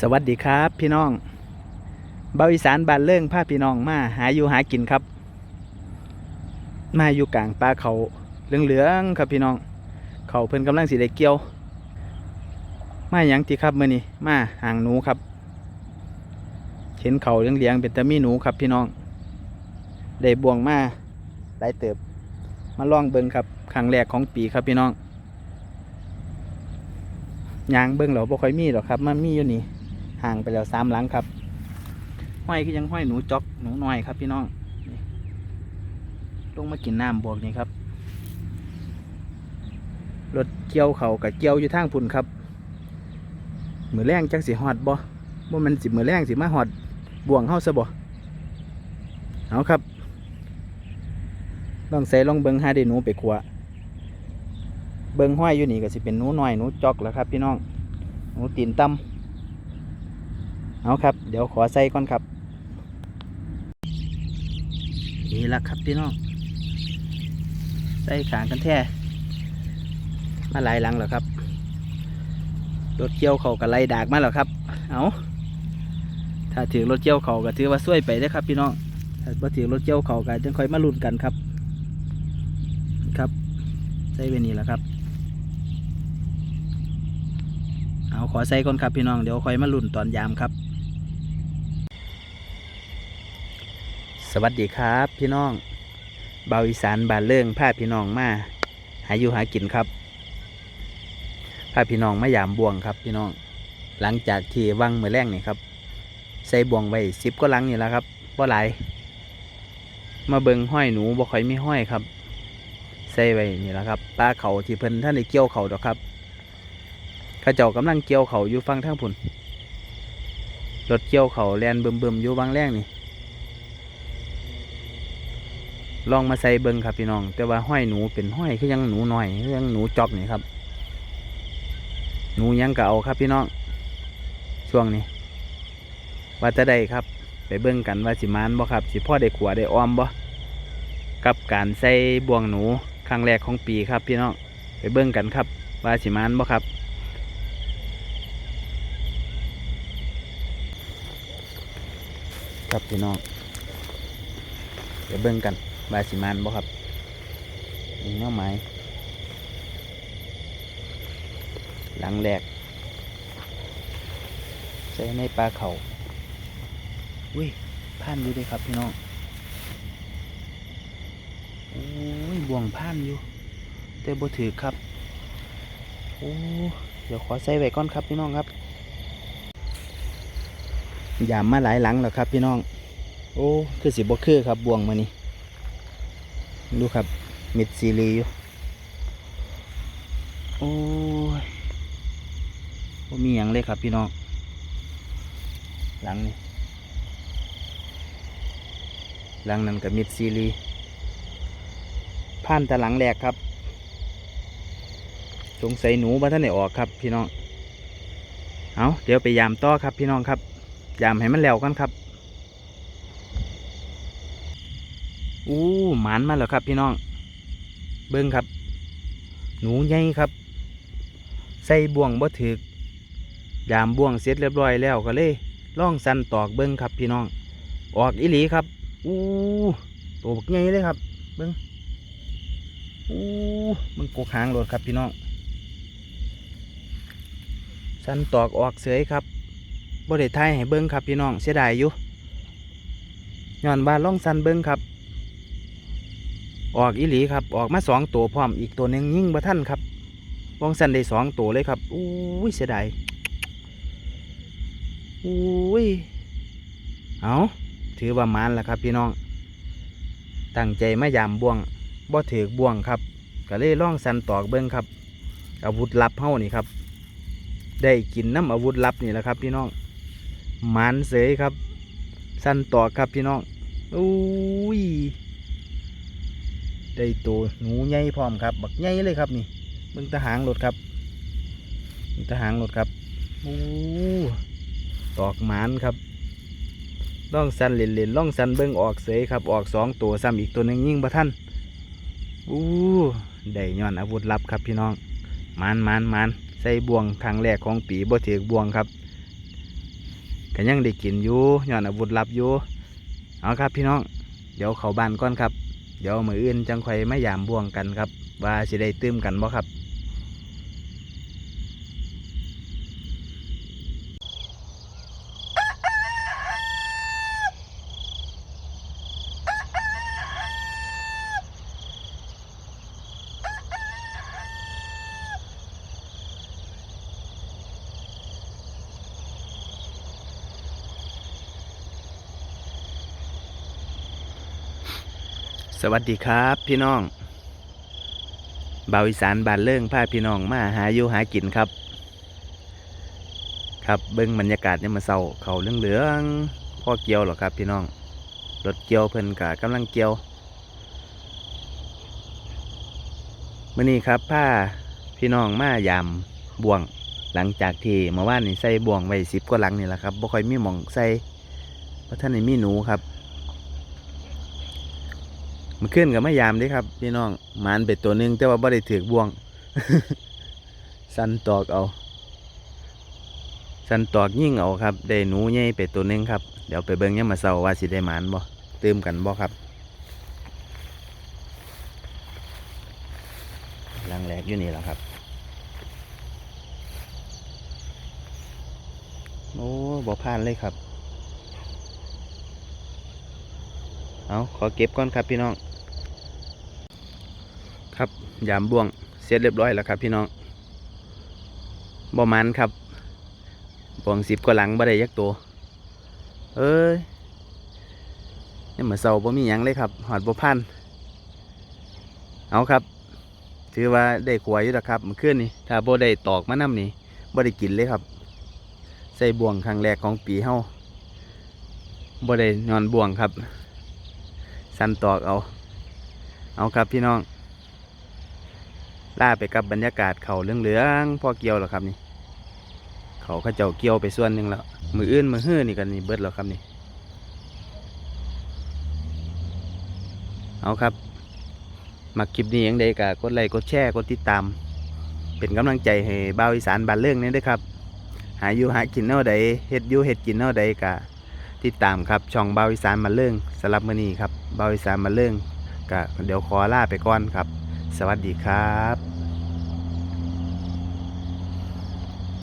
สวัสดีครับพี่น้องเบาอีสานบานเลิ่องพาพี่น้องมาหาอยู่หากินครับ มาอยู่กลางป่าเขาเหลืองๆครับพี่น้อง เขาเพิ่นกำลังสีได้เกี่ยว มาหยังตีครับมื่อนี้มาห่างหนูครับ เห็นเขาเหลี้ยงๆเป็นตะมีหนูครับพี่น้องได้บ่วงมาได้เติบ มาล่องเบิ่งครับครั้งแรกของปีครับพี่น้องยางเบิ้งเราบ่ค่อยมีหรอกครับมันมีอยู่นี่ ห่างไปแล้วสามหลังครับ ห้อยก็ยังห้อยหนูจอกหนูน้อยครับพี่น้องลงมากินน้ำบวกนี่ครับรถเกี่ยวเขากับเกี่ยวอยู่ทางพุ่นครับมือแรงจักสิฮอดบ่บ่แมันสิมือแรงสิมาฮอดบ่วงเฮาซะบ่เอาครับลองใส่ลองเบิ้งหาได้หนูไปขัวเบิ้งห้อยอยู่นี่ก็สิเป็นหนูน้อยหนูจอกแล้วครับ พี่น้องหนูตีนตั้ม เอาครับ เดี๋ยวขอใส่ก่อนครับนี่ละครับพี่น้องใส่ขางกันแท้มาหลายหลังแล้วครับรถเกี่ยวเขากับไล่ดากมาแล้วครับ เอาถ้าถือรถเกี่ยวเขาก็ถือว่าช่วยไปได้ครับพี่น้องถ้าบ่ถือรถเกี่ยวเขาก็จังค่อยมาลุ้นกันครับ ครับใส่ไปนี่แหละครับ เอาขอใส่ก่อนครับพี่น้องเดี๋ยวคอยมาลุ่นตอนยามครับ สวัสดีครับ พี่น้องเบาอีสานบานเลื่องพาพี่น้องมาหาอยู่หากินครับพาพี่น้องมายามบ่วงครับ พี่น้องหลังจากที่วังมือแรงนี่ครับ ใส่บ่วงไว้สิบก็ลังนี่แหละครับบ่หลายมาเบิงห้อยหนูบ่ค่อยมีห้อยครับ ใส่ไว้นี่แหละครับปลาเขาที่เพิ่นท่านได้เกี่ยวเขาดอกครับข้าเจ้ากำลังเกี่ยวเขาอยู่ฟังทางพุ่นรถเกี่ยวเขาแลนเบิ่มๆอยู่บางแรงนี่ ลองมาใส่เบิ่งครับพี่น้อง แต่ว่าห้อยหนูเป็นห้อยคือยังหนูน้อยคือยังหนูจอกนี่ครับ หนูยังก็เอาครับพี่น้อง ช่วงนี้ ว่าจะได้ครับ ไปเบิ่งกันว่าสิมานบ่ครับ สิพ่อได้ขัวได้ออมบ่กับการใส่บ่วงหนูครั้งแรกของปีครับพี่น้องไปเบิ่งกันครับ ว่าสิมานบ่ครับครับพี่น้องเดี๋ยวเบิ่งกัน ว่าสิมานบ่ครับมีเนื้อไม้หลังแรกใส่ในปลาเขาอุ้ยพันอยู่เลยครับพี่น้องโอ้ยบ่วงพันอยู่ แต่บ่ถือครับโอ้เดี๋ยวขอใส่ไว้ก่อนครับพี่น้องครับยามมาหลายหลังแล้วครับพี่น้อง โอ้คือสิบ่คือครับบ่วงมานี่ ดูครับมิดซีรีอยู่โอ้ยบ่มีหยังเลยครับพี่น้องหลังนี่หลังนั้นกับมิดซีรีผ่านแต่หลังแรกครับสงสัยหนูมาท่านไหนออกครับพี่น้องเอาเดี๋ยวไปยามต่อครับพี่น้องครับ ยามให้มันแล้วกันครับ อู้หมานมาแล้วครับ พี่น้อง เบิ้งครับ หนูใหญ่ครับ ใส่บ่วงบ่ถึกยามบ่วงเสร็จเรียบร้อยแล้วก็เลยล่องสันตอกเบิ้งครับ พี่น้อง ออกอีหลีครับอู้ตัวบักใหญ่เลยครับ เบิ้งอู้มันกกหางโหลดครับพี่น้อง สันตอกออกเสยครับบ่ได้ทายให้เบิ้งครับพี่น้องเสียดายอยู่ย้อนว่าล่องสันเบิ้งครับ ออกอีหลีครับ ออกมาสองตัวพร้อมอีกตัวหนึ่งยิ่งบ่ท่านครับล่องสันได้สองตัวเลยครับอู้ยเสียดายอู้ยเอาถือว่ามานแล้วครับ พี่น้อง ตั้งใจมายามบ่วงบ่ถือบ่วงครับก็เลยล่องสันตอกเบิ้งครับ อาวุธลับเฮานี่ครับ ได้กินน้ำอาวุธลับนี่แหละครับ พี่น้องมันเสยครับ สั้นต่อครับพี่น้องอุ้ย ได้ตัวหนูใหญ่พร้อมครับ บักใหญ่เลยครับนี่เบิ่งตะหางรถครับเบิ่งตะหางรถครับโอ้ตอกหมานครับล่องสันเล่นเล่นล่องสันเบิ่งออกเสยครับ ออกสองตัวซ้ำอีกตัวหนึ่งยิ่งบ่ท่านอู้ได้ย้อนอาวุธลับครับพี่น้องมานมานมานใส่บ่วงครั้งแรกของปีบ่ถือกบ่วงครับก็ยังได้กินอยู่ย้อนอาวุธลับอยู่เอาครับพี่น้อง เดี๋ยวเขาบ้านก่อนครับ เดี๋ยวมืออื่นจังค่ไม่ยามบ่วงกันครับ ว่าสิได้ตื้มกันบ่ครับ สวัสดีครับพี่น้องบาวอีสานบานเลิ่องพาพี่น้องมาหาอยู่หากินครับ ครับเบิ้งบรรยากาศเนี่ยมาเศร้าเขาเหลืองเหลืองพ่อเกี่ยวหรอครับ พี่น้องรถเกี่ยวเพิ่นกะกำลังเกี่ยวมื่อนี้ครับผ้าพี่น้องมายามบ่วงหลังจากที่เมื่อวานนี่ใส่บ่วงไว้สิบกว่าหลังนี่แหละครับบ่ค่อยมีหมองใส่เพราะท่านนี่มีหนูครับ มันขึ้นกับไม่ยามเด้ครับพี่น้องหมานเป็ดตัวหนึงแต่ว่าบ่ได้ถือกบ่วง สันตอกเอา สันตอกยิ่งเอาครับได้หนูใหญ่เป็ดตัวหนึงครับเดี๋ยวไปเบิ่งยามมาเศร้าว่าสิได้หมานบ่เติมกันบ่ครับลังแรกอยู่นี่แหละครับโอ้บ่พลาดเลยครับ เอาขอเก็บก่อนครับพี่น้อง ครับ ยามบ่วงเสร็จเรียบร้อยแล้วครับ พี่น้องบ่มันครับบ่วงสิบกว่าหลังบ่ได้ยักตัว เอ้ยนี่เหมาเศร้าบ่มีหยังเลยครับ หอดบ่พันเอาครับ ถือว่าได้ขวายอยู่แล้วครับเมื่อคืนนี้ถ้าบ่ได้ตอกมานำนี่บ่ได้กินเลยครับ ใส่บ่วงครั้งแรกของปีเฮาบ่ได้นอนบ่วงครับ สันตอกเอา เอาครับพี่น้อง ล่าไปกับบรรยากาศเขาเหลืองๆพอเกี่ยวแล้วครับนี่ เขาเขาเจ้าเกี่ยวไปส่วนหนึ่งแล้วมืออื่นมือฮื้อนี่กันนี่เบิดแล้วครับนี่ เอาครับมักคลิปนี้ยังใดกะกดไลค์กดแชร์กดติดตาม เป็นกำลังใจให้บ่าวอีสานบ้านเรื่องนี้ด้วยครับ หาอยู่หากินเน่าใดเฮ็ดอยู่เฮ็ดกินเน่าใดกะติดตามครับช่องเบาอีสานมาเรื่องสำหรับมื้อนี้ครับเบาอีสานมาเรื่องก็เดี๋ยวขอลาไปก่อนครับ สวัสดีครับ